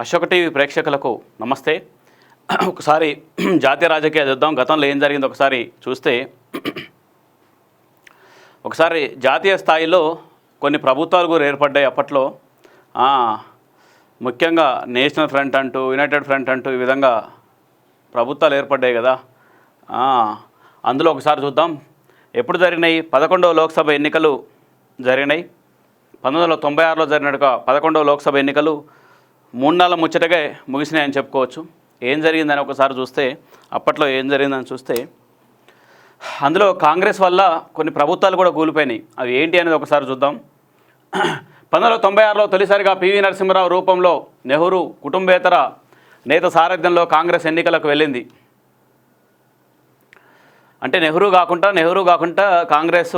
Ashok TV ప్రేక్షకులకు నమస్తే. ఒకసారి జాతీయ రాజకీయాలు చూద్దాం. గతంలో ఏం జరిగిందో ఒకసారి చూస్తే ఒకసారి జాతీయ స్థాయిలో కొన్ని ప్రభుత్వాలు కూడా ఏర్పడ్డాయి అప్పట్లో. ముఖ్యంగా నేషనల్ ఫ్రంట్ అంటూ యునైటెడ్ ఫ్రంట్ అంటూ ఈ విధంగా ప్రభుత్వాలు ఏర్పడ్డాయి కదా. అందులో ఒకసారి చూద్దాం. ఎప్పుడు జరిగినాయి? పదకొండవ లోక్సభ ఎన్నికలు జరిగినాయి. పంతొమ్మిది వందల తొంభై ఆరులో జరిగినట్టుగా పదకొండవ లోక్సభ ఎన్నికలు. మూడు నెలల ముచ్చటగా ముగిసినాయని చెప్పుకోవచ్చు. ఏం జరిగిందని ఒకసారి చూస్తే అప్పట్లో ఏం జరిగిందని చూస్తే అందులో కాంగ్రెస్ వల్ల కొన్ని ప్రభుత్వాలు కూడా కూలిపోయినాయి. అవి ఏంటి అనేది ఒకసారి చూద్దాం. పంతొమ్మిది వందల తొంభై ఆరులో తొలిసారిగా పివి నరసింహరావు రూపంలో నెహ్రూ కుటుంబేతర నేత సారథ్యంలో కాంగ్రెస్ ఎన్నికలకు వెళ్ళింది. అంటే నెహ్రూ కాకుండా నెహ్రూ కాకుండా కాంగ్రెస్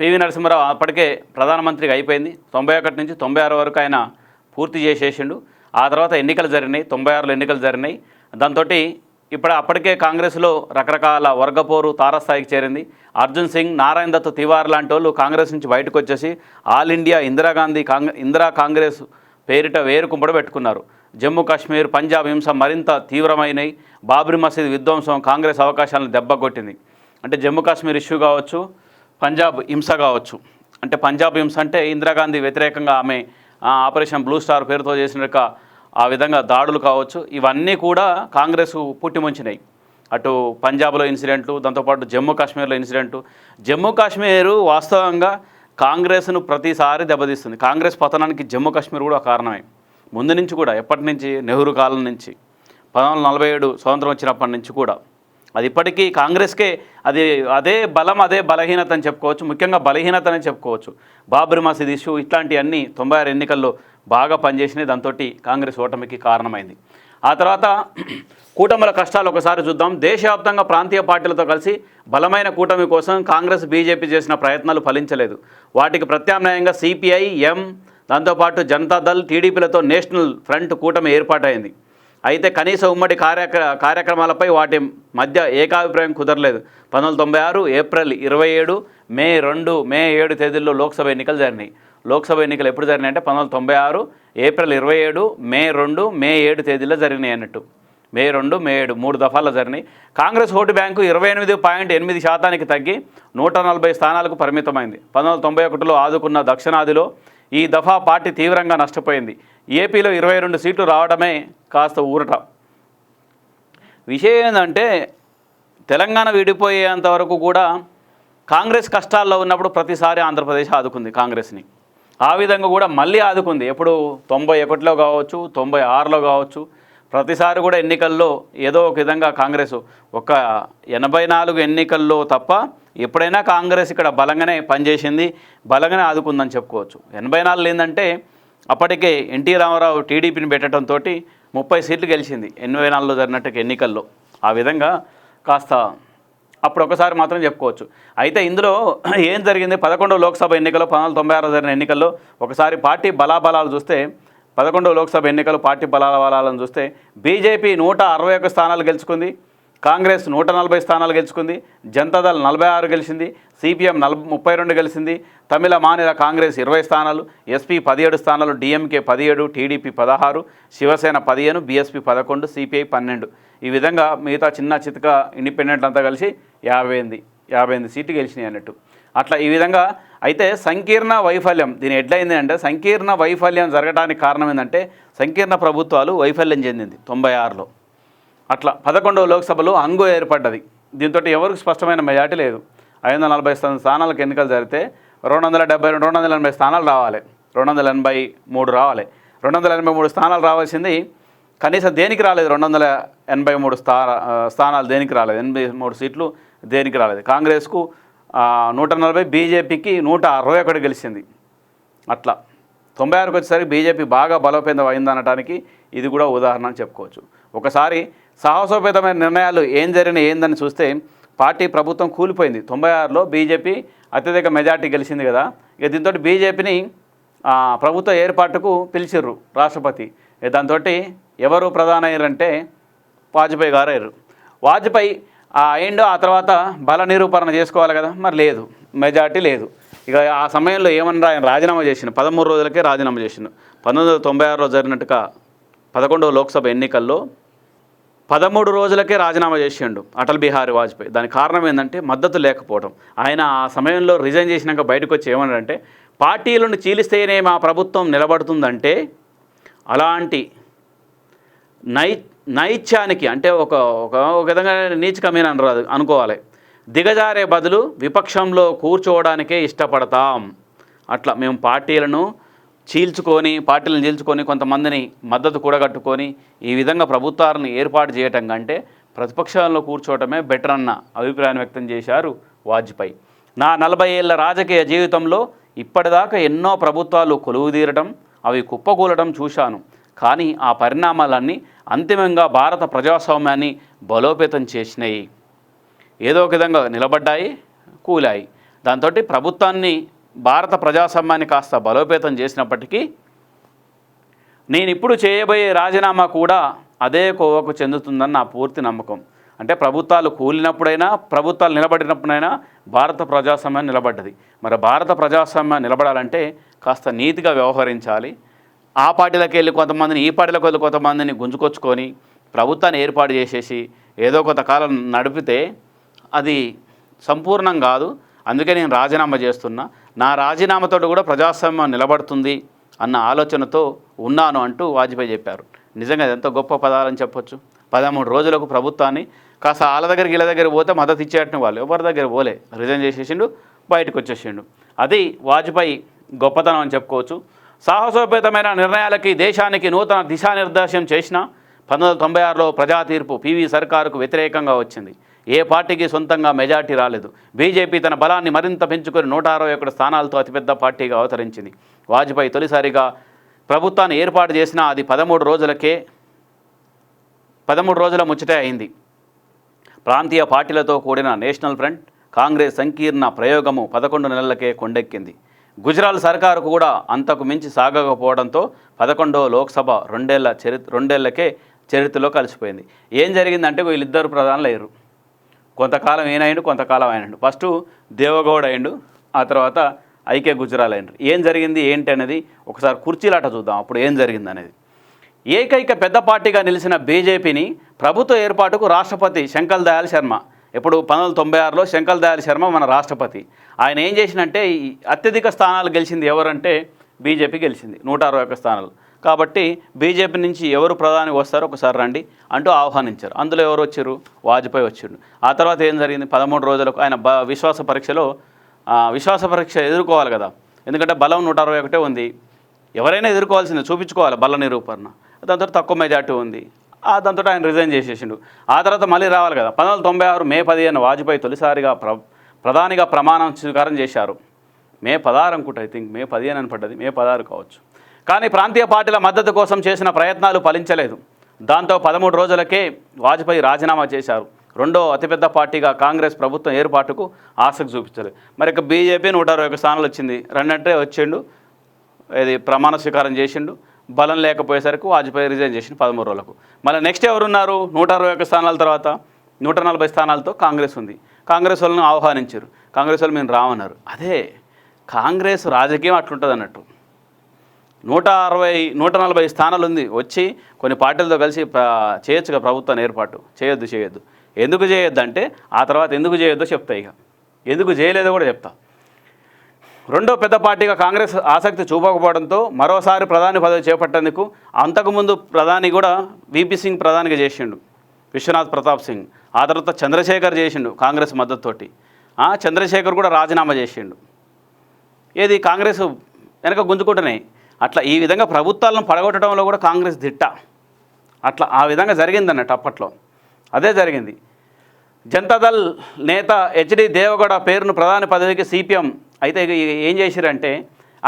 పివి నరసింహరావు అప్పటికే ప్రధానమంత్రిగా అయిపోయింది. తొంభై ఒకటి నుంచి తొంభై ఆరు వరకు ఆయన పూర్తి చేసేసిండు. ఆ తర్వాత ఎన్నికలు జరిగినాయి తొంభై ఆరులో ఎన్నికలు జరిగినాయి. దాంతో ఇప్పుడు అప్పటికే కాంగ్రెస్లో రకరకాల వర్గపోరు తారస్థాయికి చేరింది. అర్జున్ సింగ్ నారాయణ దత్ తివార్ లాంటి వాళ్ళు కాంగ్రెస్ నుంచి బయటకు వచ్చేసి ఆల్ ఇండియా ఇందిరాగాంధీ కాంగ్రె ఇందిరా కాంగ్రెస్ పేరిట వేరుకుంపడ పెట్టుకున్నారు. జమ్మూ కాశ్మీర్ పంజాబ్ హింస మరింత తీవ్రమైనవి బాబ్రీ మసీద్ విధ్వంసం కాంగ్రెస్ అవకాశాలను దెబ్బకొట్టింది. అంటే జమ్మూ కాశ్మీర్ ఇష్యూ కావచ్చు పంజాబ్ హింస కావచ్చు. అంటే పంజాబ్ హింస అంటే ఇందిరాగాంధీ వ్యతిరేకంగా ఆమె ఆపరేషన్ బ్లూ స్టార్ పేరుతో చేసినక ఆ విధంగా దాడులు కావచ్చు. ఇవన్నీ కూడా కాంగ్రెస్ పుట్టిముంచినాయి అటు పంజాబ్లో ఇన్సిడెంట్లు దాంతోపాటు జమ్మూ కాశ్మీర్లో ఇన్సిడెంటు జమ్మూ కాశ్మీరు వాస్తవంగా కాంగ్రెస్ను ప్రతిసారి దెబ్బతీస్తుంది. కాంగ్రెస్ పతనానికి జమ్మూ కాశ్మీర్ కూడా కారణమే. ముందు నుంచి కూడా ఎప్పటి నుంచి? నెహ్రూ కాలం నుంచి. పంతొమ్మిది వందల నలభై ఏడు స్వాతంత్రం వచ్చినప్పటి నుంచి కూడా. అది ఇప్పటికీ కాంగ్రెస్కే అది అదే బలం అదే బలహీనత అని చెప్పుకోవచ్చు. ముఖ్యంగా బలహీనత అని చెప్పుకోవచ్చు. బాబ్రీ మసీద్ ఇష్యూ ఇట్లాంటివన్నీ తొంభై ఆరు ఎన్నికల్లో బాగా పనిచేసినాయి. దాంతో కాంగ్రెస్ ఓటమికి కారణమైంది. ఆ తర్వాత కూటముల కష్టాలు ఒకసారి చూద్దాం. దేశవ్యాప్తంగా ప్రాంతీయ పార్టీలతో కలిసి బలమైన కూటమి కోసం కాంగ్రెస్ బీజేపీ చేసిన ప్రయత్నాలు ఫలించలేదు. వాటికి ప్రత్యామ్నాయంగా సిపిఐ ఎం దాంతోపాటు జనతాదళ్ టీడీపీలతో నేషనల్ ఫ్రంట్ కూటమి ఏర్పాటైంది. అయితే కనీస ఉమ్మడి కార్యక్ర కార్యక్రమాలపై వాటి మధ్య ఏకాభిప్రాయం కుదరలేదు. పంతొమ్మిది తొంభై ఆరు ఏప్రిల్ ఇరవై ఏడు మే రెండు మే ఏడు తేదీల్లో లోక్సభ ఎన్నికలు జరిగినాయి. లోక్సభ ఎన్నికలు ఎప్పుడు జరిగినాయి అంటే పంతొమ్మిది తొంభై ఆరు ఏప్రిల్ ఇరవై ఏడు మే రెండు మే ఏడు తేదీల్లో జరిగినాయి అన్నట్టు. మే రెండు మే ఏడు మూడు దఫాల్లో జరిగినాయి. కాంగ్రెస్ ఓటు బ్యాంకు ఇరవై ఎనిమిది పాయింట్ ఎనిమిది శాతానికి తగ్గి నూట నలభై స్థానాలకు పరిమితమైంది. పంతొమ్మిది తొంభై ఒకటిలో ఆదుకున్న దక్షిణాదిలో ఈ దఫా పార్టీ తీవ్రంగా నష్టపోయింది. ఏపీలో ఇరవై రెండు సీట్లు రావడమే కాస్త ఊరట. విషయం ఏంటంటే తెలంగాణ విడిపోయేంత వరకు కూడా కాంగ్రెస్ కష్టాల్లో ఉన్నప్పుడు ప్రతిసారి ఆంధ్రప్రదేశ్ ఆదుకుంది కాంగ్రెస్ని. ఆ విధంగా కూడా మళ్ళీ ఆదుకుంది. ఎప్పుడు తొంభై ఒకటిలో కావచ్చు తొంభై ఆరులో కావచ్చు ప్రతిసారి కూడా ఎన్నికల్లో ఏదో ఒక విధంగా కాంగ్రెస్ ఒక ఎనభై నాలుగు ఎన్నికల్లో తప్ప ఎప్పుడైనా కాంగ్రెస్ ఇక్కడ బలంగానే పనిచేసింది బలంగానే ఆదుకుందని చెప్పుకోవచ్చు. ఎనభై నాలుగు ఏంటంటే అప్పటికే ఎన్టీ రామారావు టీడీపీని పెట్టడంతో ముప్పై సీట్లు గెలిచింది ఎనభై నాలుగులో జరిగినట్టు ఎన్నికల్లో. ఆ విధంగా కాస్త అప్పుడు ఒకసారి మాత్రం చెప్పుకోవచ్చు. అయితే ఇందులో ఏం జరిగింది? పదకొండో లోక్సభ ఎన్నికల్లో పంతొమ్మిది వందల తొంభై ఆరు జరిగిన ఎన్నికల్లో ఒకసారి పార్టీ బలాబలాలు చూస్తే పదకొండవ లోక్సభ ఎన్నికలు పార్టీ బలాల బలాలను చూస్తే బీజేపీ నూట అరవై ఒక్క స్థానాలు గెలుచుకుంది కాంగ్రెస్ నూట నలభై స్థానాలు గెలుచుకుంది జనతాదళ్ నలభై ఆరు గెలిచింది సిపిఎం నలభై ముప్పై రెండు గెలిచింది తమిళ మానిల కాంగ్రెస్ ఇరవై స్థానాలు ఎస్పీ పదిహేడు స్థానాలు డిఎంకే పదిహేడు టీడీపీ పదహారు శివసేన పదిహేను బీఎస్పీ పదకొండు సిపిఐ పన్నెండు. ఈ విధంగా మిగతా చిన్న చితక ఇండిపెండెంట్ అంతా కలిసి యాభై ఎనిమిది యాభై ఎనిమిది సీట్లు గెలిచినాయి అన్నట్టు. అట్లా ఈ విధంగా అయితే సంకీర్ణ వైఫల్యం దీని ఎడ్లైంది అంటే సంకీర్ణ వైఫల్యం జరగడానికి కారణం ఏంటంటే సంకీర్ణ ప్రభుత్వాలు వైఫల్యం చెందింది తొంభై ఆరులో. అట్లా పదకొండవ లోక్సభలో అంగు ఏర్పడ్డది. దీంతో ఎవరికి స్పష్టమైన మెజార్టీ లేదు. ఐదు వందల నలభై స్థానాలకు ఎన్నికలు జరిగితే రెండు వందల డెబ్బై రెండు రెండు వందల ఎనభై స్థానాలు రావాలి. రెండు వందల ఎనభై మూడు రావాలి. రెండు వందల ఎనభై మూడు స్థానాలు రావాల్సింది కనీసం దేనికి రాలేదు? రెండు వందల ఎనభై మూడు స్థా స్థానాలు దేనికి రాలేదు? ఎనభై మూడు సీట్లు దేనికి రాలేదు? కాంగ్రెస్కు నూట నలభై బీజేపీకి నూట అరవై ఒకటి గెలిచింది. అట్లా. తొంభై ఆరుకు వచ్చేసరికి బీజేపీ బాగా బలోపేతం అయిందనడానికి ఇది కూడా ఉదాహరణ అని చెప్పుకోవచ్చు. ఒకసారి సాహసోపేతమైన నిర్ణయాలు ఏం జరిగిన ఏందని చూస్తే పార్టీ ప్రభుత్వం కూలిపోయింది. తొంభై ఆరులో బీజేపీ అత్యధిక మెజార్టీ గెలిచింది కదా. ఇక దీంతో బీజేపీని ప్రభుత్వ ఏర్పాటుకు పిలిచిర్రు రాష్ట్రపతి. దాంతో ఎవరు ప్రధాన అయ్యారంటే వాజ్పేయి గారు అయ్యారు. వాజ్పేయి ఆ ఆ తర్వాత బల నిరూపణ చేసుకోవాలి కదా. మరి లేదు. మెజార్టీ లేదు. ఇక ఆ సమయంలో ఏమన్నా ఆయన రాజీనామా చేసిండు. పదమూడు రోజులకే రాజీనామా చేసిండు. పంతొమ్మిది వందల తొంభై ఆరులో జరిగినట్టుగా పదకొండవ లోక్సభ ఎన్నికల్లో పదమూడు రోజులకే రాజీనామా చేసిండు అటల్ బిహారీ వాజ్పేయి. దానికి కారణం ఏంటంటే మద్దతు లేకపోవడం ఆయన ఆ సమయంలో రిజైన్ చేసినాక బయటకు వచ్చి ఏమన్నాడంటే పార్టీలను చీలిస్తేనే మా ప్రభుత్వం నిలబడుతుందంటే అలాంటి నై నైత్యానికి అంటే ఒక ఒక ఒక విధంగా నీచకమైన అనరాదు అనుకోవాలి. దిగజారే బదులు విపక్షంలో కూర్చోవడానికే ఇష్టపడతాం. అట్లా మేము పార్టీలను చీల్చుకొని పార్టీలను చీల్చుకొని కొంతమందిని మద్దతు కూడగట్టుకొని ఈ విధంగా ప్రభుత్వాలను ఏర్పాటు చేయటం కంటే ప్రతిపక్షాల్లో కూర్చోవటమే బెటర్ అన్న అభిప్రాయం వ్యక్తం చేశారు వాజ్పేయి. నా నలభై ఏళ్ళ రాజకీయ జీవితంలో ఇప్పటిదాకా ఎన్నో ప్రభుత్వాలు కొలువుదీరటం అవి కుప్పకూలటం చూశాను. కానీ ఆ పరిణామాలన్నీ అంతిమంగా భారత ప్రజాస్వామ్యాన్ని బలోపేతం చేసినాయి. ఏదో ఒక విధంగా నిలబడ్డాయి కూలాయి. దాంతో ప్రభుత్వాన్ని భారత ప్రజాస్వామ్యాన్ని కాస్త బలోపేతం చేసినప్పటికీ నేను ఇప్పుడు చేయబోయే రాజీనామా కూడా అదే కోవకు చెందుతుందని నా పూర్తి నమ్మకం. అంటే ప్రభుత్వాలు కూలినప్పుడైనా ప్రభుత్వాలు నిలబడినప్పుడైనా భారత ప్రజాస్వామ్యం నిలబడ్డది. మరి భారత ప్రజాస్వామ్యం నిలబడాలంటే కాస్త నీతిగా వ్యవహరించాలి ఆ పార్టీలకు వెళ్ళి కొంతమందిని ఈ పార్టీలకు వెళ్ళి కొంతమందిని గుంజుకొచ్చుకొని ప్రభుత్వాన్ని ఏర్పాటు చేసేసి ఏదో కొంతకాలం నడిపితే అది సంపూర్ణం కాదు. అందుకే నేను రాజీనామా చేస్తున్నా. నా రాజీనామాతో కూడా ప్రజాస్వామ్యం నిలబడుతుంది అన్న ఆలోచనతో ఉన్నాను అంటూ వాజ్పేయి చెప్పారు. నిజంగా ఎంతో గొప్ప పదాలని చెప్పొచ్చు. పదమూడు రోజులకు ప్రభుత్వాన్ని కాస్త వాళ్ళ దగ్గరికి వీళ్ళ దగ్గర పోతే మద్దతు ఇచ్చేటట్టు వాళ్ళు. ఎవరి దగ్గర పోలే. రిజైన్ చేసేసిండు బయటకు వచ్చేసిండు. అది వాజ్పేయి గొప్పతనం అని చెప్పుకోవచ్చు. సాహసోపేతమైన నిర్ణయాలకి దేశానికి నూతన దిశానిర్దేశం చేసిన పంతొమ్మిది వందల తొంభై ఆరులో ప్రజా తీర్పు సర్కారుకు వ్యతిరేకంగా వచ్చింది. ఏ పార్టీకి సొంతంగా మెజార్టీ రాలేదు. బీజేపీ తన బలాన్ని మరింత పెంచుకొని నూట అరవై ఒకటి స్థానాలతో అతిపెద్ద పార్టీగా అవతరించింది. వాజ్పేయి తొలిసారిగా ప్రభుత్వాన్ని ఏర్పాటు చేసిన అది పదమూడు రోజులకే పదమూడు రోజుల ముచ్చటే అయింది. ప్రాంతీయ పార్టీలతో కూడిన నేషనల్ ఫ్రంట్ కాంగ్రెస్ సంకీర్ణ ప్రయోగము పదకొండు నెలలకే కొండెక్కింది. గుజరాల్ సర్కారు కూడా అంతకు మించి సాగకపోవడంతో పదకొండవ లోక్సభ రెండేళ్ళ చరి రెండేళ్ళకే చరిత్రలో కలిసిపోయింది. ఏం జరిగిందంటే వీళ్ళిద్దరు ప్రధానులు అయ్యారు. కొంతకాలం ఈయనైండు కొంతకాలం అయినండు ఫస్ట్ దేవగౌడ అయిండు ఆ తర్వాత ఐకే గుజరాల్ అయినరు ఏం జరిగింది ఏంటి అనేది ఒకసారి కుర్చీలాట చూద్దాం. అప్పుడు ఏం జరిగింది అనేది ఏకైక పెద్ద పార్టీగా నిలిచిన బీజేపీని ప్రభుత్వ ఏర్పాటుకు రాష్ట్రపతి శంకర్ దయాల్ శర్మ ఇప్పుడు పంతొమ్మిది వందల తొంభై ఆరులో శంకర్ దయాళ శర్మ మన రాష్ట్రపతి. ఆయన ఏం చేసినంటే ఈ అత్యధిక స్థానాలు గెలిచింది ఎవరంటే బీజేపీ గెలిచింది నూట అరవై ఒక్క స్థానాలు. కాబట్టి బీజేపీ నుంచి ఎవరు ప్రధాని వస్తారో ఒకసారి రండి అంటూ ఆహ్వానించారు. అందులో ఎవరు వచ్చారు? వాజ్పేయి వచ్చిండు. ఆ తర్వాత ఏం జరిగింది? పదమూడు రోజులకు ఆయన బ విశ్వాస పరీక్షలో విశ్వాస పరీక్ష ఎదుర్కోవాలి కదా. ఎందుకంటే బలం నూట అరవై ఒకటే ఉంది. ఎవరైనా ఎదుర్కోవాల్సిందే చూపించుకోవాలి బల నిరూపణ. దాంతో తక్కువ మెజార్టీ ఉంది. దాంతో ఆయన రిజైన్ చేసేసిండు. ఆ తర్వాత మళ్ళీ రావాలి కదా. పంతొమ్మిది తొంభై ఆరు మే పదిహేను వాజ్పేయి తొలిసారిగా ప్ర ప్రధానిగా ప్రమాణం స్వీకారం చేశారు. మే పదహారు అనుకుంటా ఐ థింక్ మే పదిహేను అని పడ్డది. మే పదహారు కావచ్చు. కానీ ప్రాంతీయ పార్టీల మద్దతు కోసం చేసిన ప్రయత్నాలు ఫలించలేదు. దాంతో పదమూడు రోజులకే వాజ్పేయి రాజీనామా చేశారు. రెండో అతిపెద్ద పార్టీగా కాంగ్రెస్ ప్రభుత్వం ఏర్పాటుకు ఆసక్తి చూపించలేదు. మరి ఇక బీజేపీ నూట అరవై ఒక స్థానాలు వచ్చింది. రెండంటే వచ్చిండు. ఇది ప్రమాణ స్వీకారం చేసిండు. బలం లేకపోయేసరికి వాజ్పేయి రిజైన్ చేసిన పదమూడు రోజులకు. మళ్ళీ నెక్స్ట్ ఎవరున్నారు? నూట అరవై ఒక్క స్థానాల తర్వాత నూట నలభై స్థానాలతో కాంగ్రెస్ ఉంది. కాంగ్రెస్ వాళ్ళని ఆహ్వానించారు. కాంగ్రెస్ వాళ్ళు మేము రామన్నారు. అదే కాంగ్రెస్ రాజకీయం అట్లుంటుంది అన్నట్టు. నూట అరవై నూట నలభై స్థానాలు ఉంది. వచ్చి కొన్ని పార్టీలతో కలిసి చేయొచ్చుగా ప్రభుత్వాన్ని ఏర్పాటు. చేయొద్దు చేయొద్దు. ఎందుకు చేయొద్దు అంటే ఆ తర్వాత ఎందుకు చేయొద్దో చెప్తా ఇక. ఎందుకు చేయలేదో కూడా చెప్తా. రెండో పెద్ద పార్టీగా కాంగ్రెస్ ఆసక్తి చూపకపోవడంతో మరోసారి ప్రధాని పదవి చేపట్టేందుకు అంతకుముందు ప్రధాని కూడా విపి సింగ్ ప్రధానిగా చేసిండు. విశ్వనాథ్ ప్రతాప్ సింగ్. ఆ తర్వాత చంద్రశేఖర్ చేసిండు కాంగ్రెస్ మద్దతుతోటి. ఆ, చంద్రశేఖర్ కూడా రాజీనామా చేసిండు. ఏది కాంగ్రెస్ వెనక గుంజుకుంటున్నాయి అట్లా ఈ విధంగా ప్రభుత్వాలను పడగొట్టడంలో కూడా కాంగ్రెస్ దిట్ట. అట్లా ఆ విధంగా జరిగిందన్నట్టు అప్పట్లో. అదే జరిగింది. జనతాదళ్ నేత హెచ్డి దేవగౌడ పేరును ప్రధాని పదవికి సిపిఎం అయితే ఇక ఏం చేశారంటే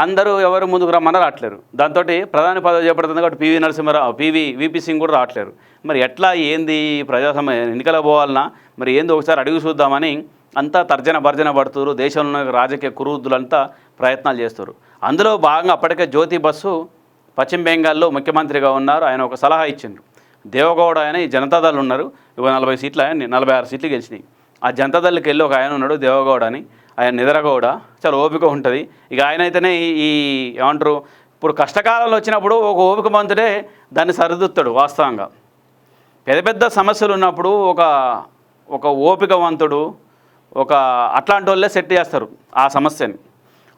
అందరూ ఎవరు ముందుకు రమ్మన్నా రావట్లేరు. దాంతో ప్రధాని పదవి చేపడుతుంది కాబట్టి పివి నరసింహారావు పివి విపి సింగ్ కూడా రావట్లేరు. మరి ఎట్లా ఏంది ప్రజాసమ ఎన్నికల పోవాలన్నా మరి ఏంది ఒకసారి అడుగు చూద్దామని అంతా తర్జన భర్జన పడుతున్నారు దేశంలో రాజకీయ కురుద్దులంతా ప్రయత్నాలు చేస్తారు. అందులో భాగంగా అప్పటికే జ్యోతి బస్సు పశ్చిమ బెంగాల్లో ముఖ్యమంత్రిగా ఉన్నారు. ఆయన ఒక సలహా ఇచ్చిండ్రు. దేవగౌడ ఆయన ఈ జనతాదళ్ ఉన్నారు. ఇవ నలభై సీట్లు ఆయన నలభై ఆరు సీట్లు గెలిచినాయి. ఆ జనతాదళకి వెళ్ళి ఒక ఆయన ఉన్నాడు దేవగౌడ అని. ఆయన నిద్ర కూడా చాలా ఓపిక ఉంటుంది. ఇక ఆయన అయితేనే ఈ- ఏమంటారు ఇప్పుడు కష్టకాలంలో వచ్చినప్పుడు ఒక ఓపికమంతుడే దాన్ని సరిదిద్దుతాడు వాస్తవంగా. పెద్ద పెద్ద సమస్యలు ఉన్నప్పుడు ఒక ఒక ఓపికవంతుడు ఒక అట్లాంటి వాళ్ళే సెట్ చేస్తారు ఆ సమస్యని.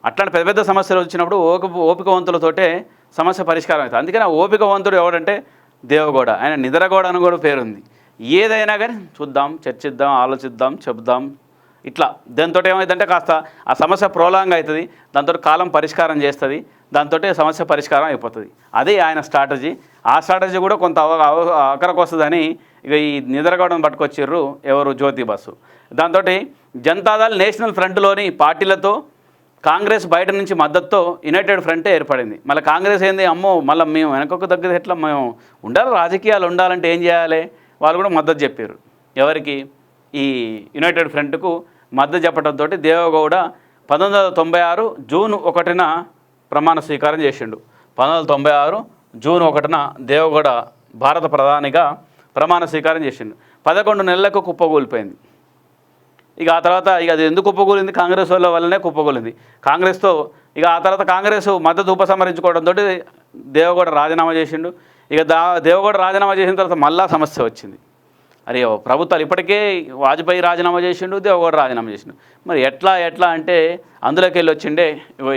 అట్లాంటి పెద్ద పెద్ద సమస్యలు వచ్చినప్పుడు ఓపిక ఓపికవంతులతోటే సమస్య పరిష్కారం అవుతుంది. అందుకని ఆ ఓపికవంతుడు ఎవడంటే దేవగౌడ. ఆయన నిద్రగౌడ అని కూడా పేరుంది. ఏదైనా కానీ చూద్దాం చర్చిద్దాం ఆలోచిద్దాం చెప్దాం ఇట్లా దాంతో ఏమైందంటే కాస్త ఆ సమస్య ప్రోలాంగ్ అవుతుంది దాంతో కాలం పరిష్కారం చేస్తుంది దాంతో సమస్య పరిష్కారం అయిపోతుంది. అదే ఆయన స్ట్రాటజీ ఆ స్ట్రాటజీ కూడా కొంత అవ అవ- వస్తుందని ఇక ఈ నిద్రగౌడను పట్టుకొచ్చిర్రు ఎవరు? జ్యోతి బస్సు. దాంతో జనతాదళ్ నేషనల్ ఫ్రంట్లోని పార్టీలతో కాంగ్రెస్ బయట నుంచి మద్దతుతో యునైటెడ్ ఫ్రంటే ఏర్పడింది. మళ్ళీ కాంగ్రెస్ ఏంది? అమ్మో మళ్ళీ మేము వెనకొక దగ్గర ఎట్లా మేము ఉండాలి? రాజకీయాలు ఉండాలంటే ఏం చేయాలి? వాళ్ళు కూడా మద్దతు చెప్పారు ఎవరికి? ఈ యునైటెడ్ ఫ్రంట్కు మద్దతు చెప్పడంతో దేవగౌడ పంతొమ్మిది వందల తొంభై ఆరు జూన్ ఒకటిన ప్రమాణ స్వీకారం చేసిండు. పంతొమ్మిది వందల తొంభై ఆరు జూన్ ఒకటిన దేవగౌడ భారత ప్రధానిగా ప్రమాణ స్వీకారం చేసిండు. పదకొండు నెలలకు కుప్పగూలిపోయింది ఇక ఆ తర్వాత ఇక అది ఎందుకు కుప్పగూలింది కాంగ్రెస్ వాళ్ళ వల్లనే కుప్పకూలింది. కాంగ్రెస్తో ఇక ఆ తర్వాత కాంగ్రెస్ మద్దతు ఉపసంహరించుకోవడంతో దేవగౌడ రాజీనామా చేసిండు. ఇక దా దేవగౌడ రాజీనామా చేసిన తర్వాత మళ్ళా సమస్య వచ్చింది. అరే ప్రభుత్వాలు ఇప్పటికే వాజ్పేయి రాజీనామా చేసిండు ఒకటి రాజీనామా చేసిండు. మరి ఎట్లా ఎట్లా అంటే అందులోకి వెళ్ళి వచ్చిండే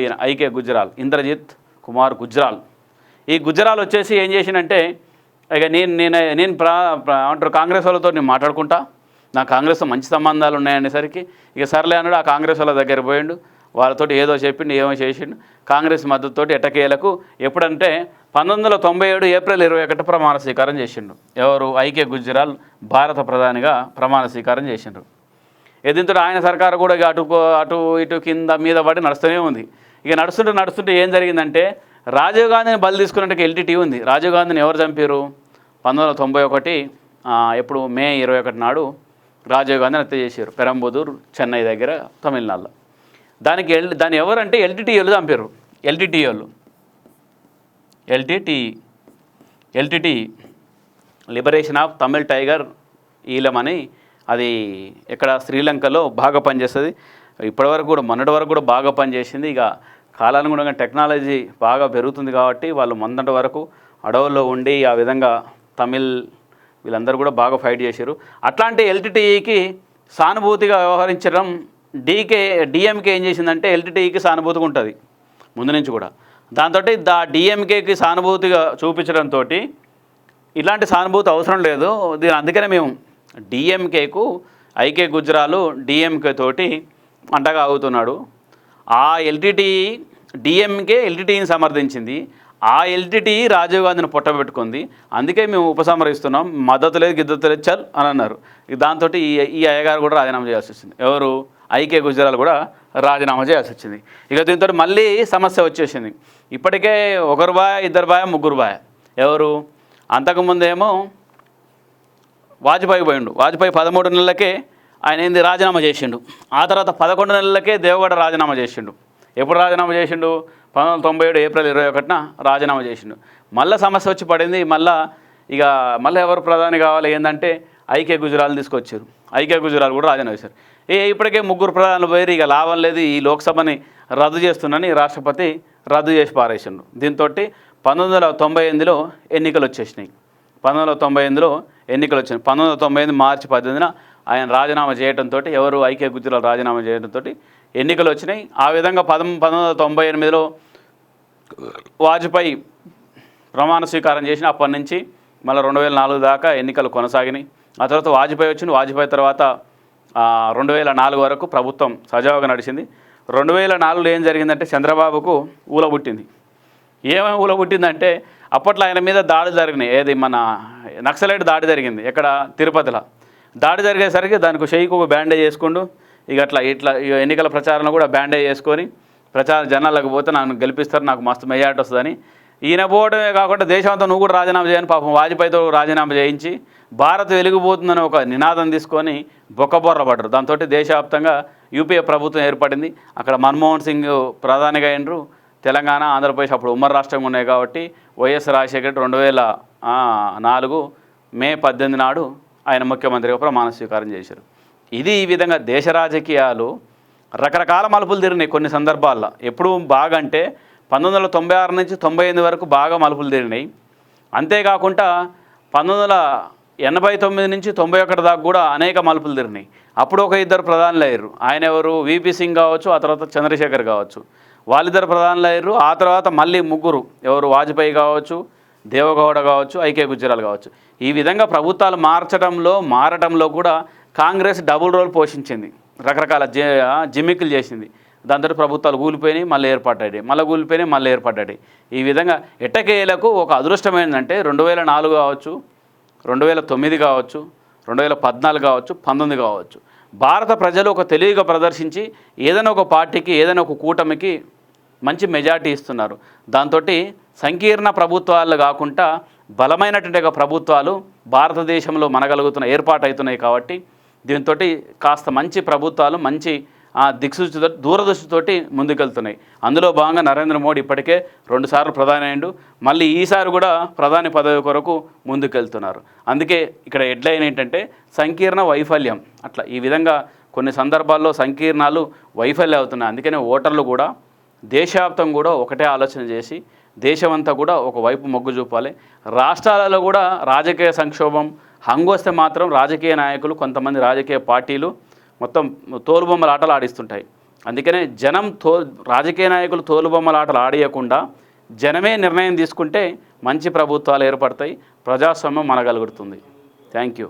ఈయన ఐకే గుజరాల్ ఇంద్రజిత్ కుమార్ గుజరాల్. ఈ గుజరాల్ వచ్చేసి ఏం చేసిండంటే ఇక నేను నేను నేను ప్రా అంటారు కాంగ్రెస్ వాళ్ళతో నేను మాట్లాడుకుంటా. నా కాంగ్రెస్తో మంచి సంబంధాలు ఉన్నాయనేసరికి ఇక సర్లే అన్నాడు ఆ కాంగ్రెస్ వాళ్ళ దగ్గర పోయిండు. వాళ్ళతో ఏదో చెప్పిండు ఏమో చేసిండు. కాంగ్రెస్ మద్దతుతోటి ఎటకేలకు ఎప్పుడంటే పంతొమ్మిది వందల తొంభై ఏడు ఏప్రిల్ ఇరవై ఒకటి ప్రమాణ స్వీకారం చేసిండు. ఎవరు? ఐకే గుజరాల్ భారత ప్రధానిగా ప్రమాణ స్వీకారం చేసిండ్రు. ఎదింతో ఆయన సర్కారు కూడా ఇక అటు అటు ఇటు కింద మీద పడి నడుస్తూనే ఉంది. ఇక నడుస్తుంటే నడుస్తుంటే ఏం జరిగిందంటే రాజీవ్ గాంధీని బలి తీసుకున్నట్టుగా ఎల్టీటీ ఉంది. రాజీవ్ గాంధీని ఎవరు చంపారు పంతొమ్మిది వందల తొంభై ఒకటి ఎప్పుడు మే ఇరవై ఒకటి నాడు రాజీవ్ గాంధీని హత్య చేశారు పెరంబుదూర్ చెన్నై దగ్గర తమిళనాడులో. దానికి ఎల్ దాన్ని ఎవరంటే ఎల్టీటీ చంపారు. LTT LTT LTT liberation of Tamil tiger ఈలమని అది ఇక్కడ శ్రీలంకలో బాగా పనిచేస్తుంది. ఇప్పటివరకు కూడా మొన్నటి వరకు కూడా బాగా పనిచేసింది. ఇక కాలానుగుణంగా టెక్నాలజీ బాగా పెరుగుతుంది కాబట్టి వాళ్ళు మొన్నటి వరకు అడవుల్లో ఉండి ఆ విధంగా తమిళ్ వీళ్ళందరూ కూడా బాగా ఫైట్ చేశారు. అట్లాంటి ఎల్టీటీఈకి సానుభూతిగా వ్యవహరించడం డీకే డిఎంకే ఏం చేసిందంటే ఎల్టీటీఈకి సానుభూతిగా ఉంటుంది ముందు నుంచి కూడా. దాంతో దా డిఎంకేకి సానుభూతిగా చూపించడంతో ఇలాంటి సానుభూతి అవసరం లేదు. దీని అందుకనే మేము డిఎంకేకు ఐకే గుజరాలు డిఎంకే తోటి అంటగా అవుతున్నాడు. ఆ ఎల్టీటీ డిఎంకే ఎల్టీటీని సమర్థించింది. ఆ ఎల్టీటీ రాజీవ్ గాంధీని పుట్టబెట్టుకుంది అందుకే మేము ఉపసంహరిస్తున్నాం. మద్దతు లేదు గిద్దతు లేదు చల్ అని అన్నారు. దాంతో ఈ ఈ అయ్యగారు కూడా రాజీనామా చేయాల్సి వచ్చింది. ఎవరు? ఐకే గుజరాల్ కూడా రాజీనామా చేయాల్సి వచ్చింది. ఇక దీంతో మళ్ళీ సమస్య వచ్చేసింది. ఇప్పటికే ఒకరు బాయ ఇద్దరు బాయ ముగ్గురు బాయ. ఎవరు? అంతకుముందేమో వాజ్పేయి పోయిండు. వాజ్పేయి పదమూడు నెలలకే ఆయన ఏంది రాజీనామా చేసిండు. ఆ తర్వాత పదకొండు నెలలకే దేవగడ రాజీనామా చేసిండు. ఎప్పుడు రాజీనామా చేసిండు? పంతొమ్మిది తొంభై ఏడు ఏప్రిల్ ఇరవై ఒకటిన రాజీనామా చేసిండు. మళ్ళీ సమస్య వచ్చి పడింది మళ్ళా ఇక మళ్ళీ ఎవరు ప్రధాని కావాలి ఏంటంటే ఐకే గుజరాల్ తీసుకొచ్చారు. ఐకే గుజరాల్ కూడా రాజీనామా చేశారు. ఏ ఇప్పటికే ముగ్గురు ప్రధానులు పోయి ఇక లాభం లేదు. ఈ లోక్సభని రద్దు చేస్తున్నాని రాష్ట్రపతి రద్దు చేసి పారేసిండు దీంతో పంతొమ్మిది వందల తొంభై ఎనిమిదిలో ఎన్నికలు వచ్చేసినాయి పంతొమ్మిది వందల తొంభై ఎనిమిదిలో ఎన్నికలు వచ్చినాయి పంతొమ్మిది వందల తొంభై ఎనిమిది మార్చి పద్దెనిమిదిన ఆయన రాజీనామా చేయడంతో ఎవరు ఐక్య గుజరాలు రాజీనామా చేయడంతో ఎన్నికలు వచ్చినాయి ఆ విధంగా పదం పంతొమ్మిది వందల తొంభై ఎనిమిదిలో వాజ్పేయి ప్రమాణ స్వీకారం చేసిన అప్పటి నుంచి మళ్ళీ రెండు వేల నాలుగు దాకా ఎన్నికలు కొనసాగినాయి. ఆ తర్వాత వాజ్పేయి వచ్చింది. వాజ్పేయి తర్వాత రెండు వేల నాలుగు వరకు ప్రభుత్వం సజావుగా నడిచింది. రెండు వేల నాలుగులో ఏం జరిగిందంటే చంద్రబాబుకు ఊల పుట్టింది. ఏమేమి ఊల పుట్టిందంటే అప్పట్లో ఆయన మీద దాడి జరిగినాయి. ఏది మన నక్సలైట్ దాడి జరిగింది ఎక్కడ? తిరుపతిలో. దాడి జరిగేసరికి దానికి షెయ్కు ఒక బ్యాండేజ్ చేసుకుండు ఇక అట్లా ఇట్లా ఇక ఎన్నికల ప్రచారంలో కూడా బ్యాండేజ్ చేసుకొని ప్రచారం జనాలకు పోతే నన్ను గెలిపిస్తారు నాకు మస్తు మెజార్టీ వస్తుందని ఈయన పోవడమే కాకుండా దేశమంతా నువ్వు కూడా రాజీనామా చేయని పాపం వాజ్పేయితో రాజీనామా చేయించి భారత్ వెలిగిపోతుందని ఒక నినాదం తీసుకొని బొక్కబొర్ర పడ్డరు. దాంతో దేశవ్యాప్తంగా యూపీఏ ప్రభుత్వం ఏర్పడింది. అక్కడ మన్మోహన్ సింగ్ ప్రధానిగా అయినరు. తెలంగాణ ఆంధ్రప్రదేశ్ అప్పుడు ఉమ్మడి రాష్ట్రంగా ఉన్నాయి కాబట్టి వైఎస్ రాజశేఖర రెడ్డి రెండు వేల నాలుగు మే పద్దెనిమిది నాడు ఆయన ముఖ్యమంత్రిగా ప్రమాణ స్వీకారం చేశారు. ఇది ఈ విధంగా దేశ రాజకీయాలు రకరకాల మలుపులు తిరిగినాయి కొన్ని సందర్భాల్లో. ఎప్పుడు బాగంటే పంతొమ్మిది వందల తొంభై ఆరు నుంచి తొంభై ఎనిమిది వరకు బాగా మలుపులు తిరిగినాయి. అంతేకాకుండా పంతొమ్మిది వందల ఎనభై తొమ్మిది నుంచి తొంభై ఒకటి దాకా కూడా అనేక మలుపులు తిరిగినాయి. అప్పుడు ఒక ఇద్దరు ప్రధానులు అయ్యారు. ఆయన ఎవరు? విపి సింగ్ కావచ్చు ఆ తర్వాత చంద్రశేఖర్ కావచ్చు. వాళ్ళిద్దరు ప్రధానులు అయ్యారు. ఆ తర్వాత మళ్ళీ ముగ్గురు ఎవరు? వాజ్పేయి కావచ్చు దేవగౌడ కావచ్చు ఐకే గుజరాల్ కావచ్చు. ఈ విధంగా ప్రభుత్వాలు మార్చడంలో మారటంలో కూడా కాంగ్రెస్ డబుల్ రోల్ పోషించింది. రకరకాల జి చేసింది. దాంతో ప్రభుత్వాలు కూలిపోయినాయి మళ్ళీ ఏర్పడ్డాయి. మళ్ళీ కూలిపోయినాయి మళ్ళీ ఏర్పడ్డాయి. ఈ విధంగా ఎట్టకేలకు ఒక అదృష్టం ఏంటంటే రెండు వేల నాలుగు కావచ్చు రెండు వేల తొమ్మిది కావచ్చు రెండు వేల పద్నాలుగు కావచ్చు పంతొమ్మిది కావచ్చు. భారత ప్రజలు ఒక తెలివిగా ప్రదర్శించి ఏదైనా ఒక పార్టీకి ఏదైనా ఒక కూటమికి మంచి మెజార్టీ ఇస్తున్నారు. దాంతో సంకీర్ణ ప్రభుత్వాలు కాకుండా బలమైనటువంటి ఒక ప్రభుత్వాలు భారతదేశంలో మనగలుగుతున్న ఏర్పాటు అవుతున్నాయి కాబట్టి దీంతో కాస్త మంచి ప్రభుత్వాలు మంచి ఆ దిక్సూచితో దూరదృష్టితోటి ముందుకెళ్తున్నాయి. అందులో భాగంగా నరేంద్ర మోడీ ఇప్పటికే రెండుసార్లు ప్రధాని అయ్యిండు. మళ్ళీ ఈసారి కూడా ప్రధాని పదవి కొరకు ముందుకెళ్తున్నారు. అందుకే ఇక్కడ హెడ్లైన్ ఏంటంటే సంకీర్ణ వైఫల్యం. అట్లా ఈ విధంగా కొన్ని సందర్భాల్లో సంకీర్ణాలు వైఫల్యం అవుతున్నాయి. అందుకనే ఓటర్లు కూడా దేశవ్యాప్తం కూడా ఒకటే ఆలోచన చేసి దేశమంతా కూడా ఒకవైపు మొగ్గు చూపాలి. రాష్ట్రాలలో కూడా రాజకీయ సంక్షోభం హంగొస్తే మాత్రం రాజకీయ నాయకులు కొంతమంది రాజకీయ పార్టీలు మొత్తం తోలుబొమ్మల ఆటలు ఆడిస్తుంటాయి. అందుకనే జనం తో రాజకీయ నాయకులు తోలుబొమ్మల ఆటలు ఆడియకుండా జనమే నిర్ణయం తీసుకుంటే మంచి ప్రభుత్వాలు ఏర్పడతాయి ప్రజాస్వామ్యం మనగలుగుతుంది. Thank you